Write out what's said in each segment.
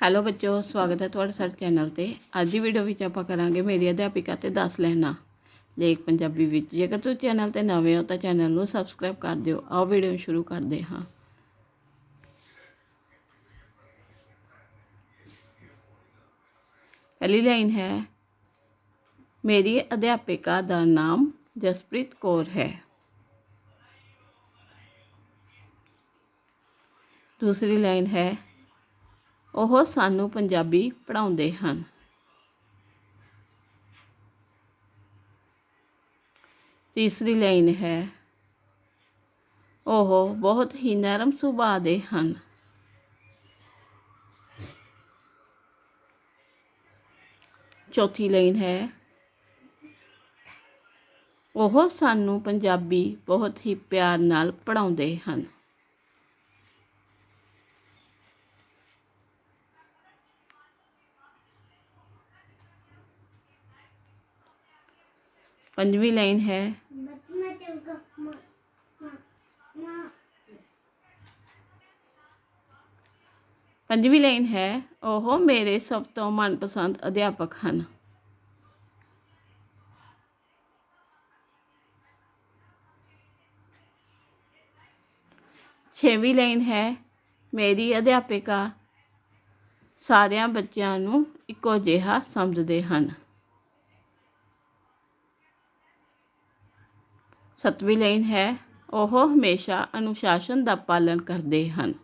Hello ਬੱਚੋ, ਸਵਾਗਤ ਹੈ ਤੁਹਾਡਾ ਸਾਡੇ ਚੈਨਲ ਤੇ। ਅੱਜ ਦੀ ਵੀਡੀਓ ਵਿੱਚ ਆਪਾਂ ਕਰਾਂਗੇ ਮੇਰੀ ਅਧਿਆਪਿਕਾ ਤੇ ਦੱਸ ਲੈਣਾ। ਲੇਖ ਪੰਜਾਬੀ ਵਿੱਚ। ਜੇਕਰ ਤੁਸੀਂ ਚੈਨਲ ਤੇ ਨਵੇਂ ਹੋ ਤਾਂ ਚੈਨਲ ਨੂੰ ਸਬਸਕ੍ਰਾਈਬ ਕਰ ਦਿਓ। ਆਓ ਵੀਡੀਓ ਸ਼ੁਰੂ ਕਰਦੇ ਹਾਂ। ਪਹਿਲੀ ਲਾਈਨ ਹੈ, ਮੇਰੀ ਅਧਿਆਪਿਕਾ ਦਾ ਨਾਮ ਜਸਪ੍ਰੀਤ ਕੌਰ ਹੈ। ਦੂਸਰੀ ਲਾਈਨ ਹੈ ਉਹ ਸਾਨੂੰ ਪੰਜਾਬੀ ਪੜ੍ਹਾਉਂਦੇ ਹਨ। ਤੀਸਰੀ ਲਾਈਨ ਹੈ, ਉਹ ਬਹੁਤ ਹੀ ਨਰਮ ਸੁਭਾਅ ਦੇ ਹਨ। ਚੌਥੀ ਲਾਈਨ ਹੈ, ਉਹ ਸਾਨੂੰ ਪੰਜਾਬੀ ਬਹੁਤ ਹੀ ਪਿਆਰ ਨਾਲ ਪੜ੍ਹਾਉਂਦੇ ਹਨ। ਪੰਜਵੀਂ ਲਾਈਨ ਹੈ। ਪੰਜਵੀਂ ਲਾਈਨ ਹੈ ਉਹ ਮੇਰੇ ਸਭ ਤੋਂ ਮਨਪਸੰਦ ਅਧਿਆਪਕ ਹਨ। ਛੇਵੀਂ ਲਾਈਨ ਹੈ, ਮੇਰੀ ਅਧਿਆਪਿਕਾ ਸਾਰਿਆਂ ਬੱਚਿਆਂ ਨੂੰ ਇੱਕੋ ਜਿਹਾ ਸਮਝਦੇ ਹਨ। ਸੱਤਵੀਂ ਲਾਈਨ ਹੈ, ਉਹ ਹਮੇਸ਼ਾ ਅਨੁਸ਼ਾਸਨ ਦਾ ਪਾਲਣ ਕਰਦੇ ਹਨ।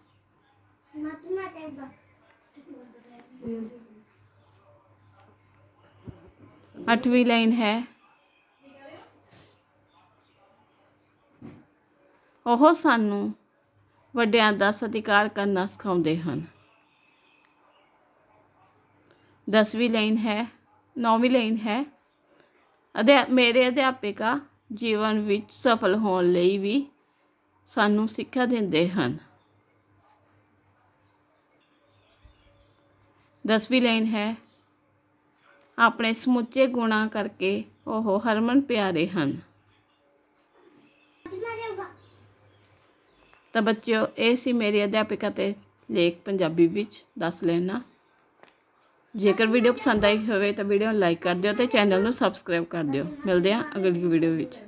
ਅੱਠਵੀਂ ਲਾਈਨ ਹੈ, ਉਹ ਸਾਨੂੰ ਵੱਡਿਆਂ ਦਾ ਸਤਿਕਾਰ ਕਰਨਾ ਸਿਖਾਉਂਦੇ ਹਨ। ਦਸਵੀਂ ਲਾਈਨ ਹੈ, ਨੌਵੀਂ ਲਾਈਨ ਹੈ, ਅਧਿਆ, ਮੇਰੇ ਅਧਿਆਪਿਕਾ ਜੀਵਨ ਵਿੱਚ ਸਫਲ ਹੋਣ ਲਈ ਵੀ ਸਾਨੂੰ ਸਿੱਖਿਆ ਦਿੰਦੇ ਹਨ। ਦਸਵੀਂ ਲਾਈਨ ਹੈ, ਆਪਣੇ ਸਮੁੱਚੇ ਗੁਣਾਂ ਕਰਕੇ ਉਹ ਹਰਮਨ ਪਿਆਰੇ ਹਨ। ਤਾਂ ਬੱਚਿਓ, ਇਹ ਸੀ ਮੇਰੀ ਅਧਿਆਪਿਕਾ ਤੇ ਲੇਖ ਪੰਜਾਬੀ ਵਿੱਚ, ਦੱਸ ਲੈਣਾ। ਜੇਕਰ ਵੀਡੀਓ ਪਸੰਦ ਆਈ ਹੋਵੇ ਤਾਂ ਵੀਡੀਓ ਨੂੰ ਲਾਈਕ ਕਰ ਦਿਓ ਤੇ ਚੈਨਲ ਨੂੰ ਸਬਸਕ੍ਰਾਈਬ ਕਰ ਦਿਓ। ਮਿਲਦੇ ਹਾਂ ਅਗਲੀ ਵੀਡੀਓ ਵਿੱਚ।